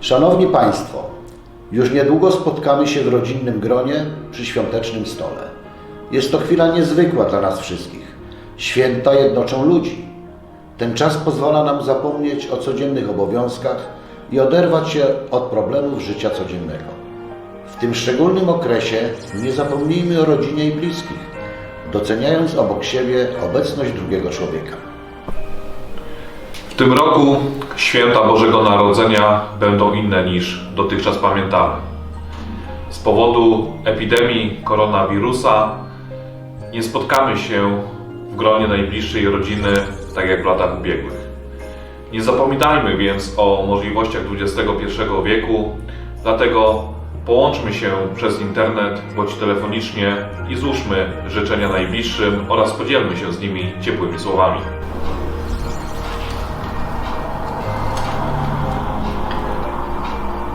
Szanowni Państwo, już niedługo spotkamy się w rodzinnym gronie przy świątecznym stole. Jest to chwila niezwykła dla nas wszystkich. Święta jednoczą ludzi. Ten czas pozwala nam zapomnieć o codziennych obowiązkach i oderwać się od problemów życia codziennego. W tym szczególnym okresie nie zapomnijmy o rodzinie i bliskich, doceniając obok siebie obecność drugiego człowieka. W tym roku święta Bożego Narodzenia będą inne niż dotychczas pamiętamy. Z powodu epidemii koronawirusa nie spotkamy się w gronie najbliższej rodziny tak jak w latach ubiegłych. Nie zapominajmy więc o możliwościach XXI wieku, dlatego połączmy się przez internet bądź telefonicznie i złóżmy życzenia najbliższym oraz podzielmy się z nimi ciepłymi słowami.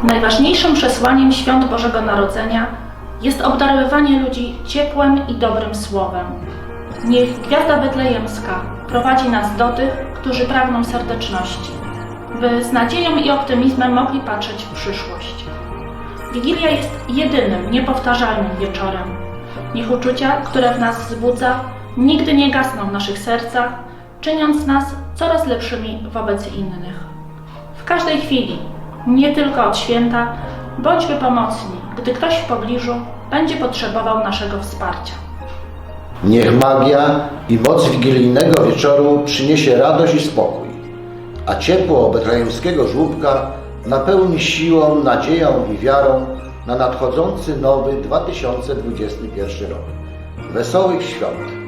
Najważniejszym przesłaniem świąt Bożego Narodzenia jest obdarowywanie ludzi ciepłem i dobrym słowem. Niech Gwiazda Betlejemska prowadzi nas do tych, którzy pragną serdeczności, by z nadzieją i optymizmem mogli patrzeć w przyszłość. Wigilia jest jedynym, niepowtarzalnym wieczorem. Niech uczucia, które w nas wzbudza, nigdy nie gasną w naszych sercach, czyniąc nas coraz lepszymi wobec innych. W każdej chwili, nie tylko od święta, bądźmy pomocni, gdy ktoś w pobliżu będzie potrzebował naszego wsparcia. Niech magia i moc wigilijnego wieczoru przyniesie radość i spokój, a ciepło betlejemskiego żłóbka napełni siłą, nadzieją i wiarą na nadchodzący nowy 2021 rok. Wesołych świąt!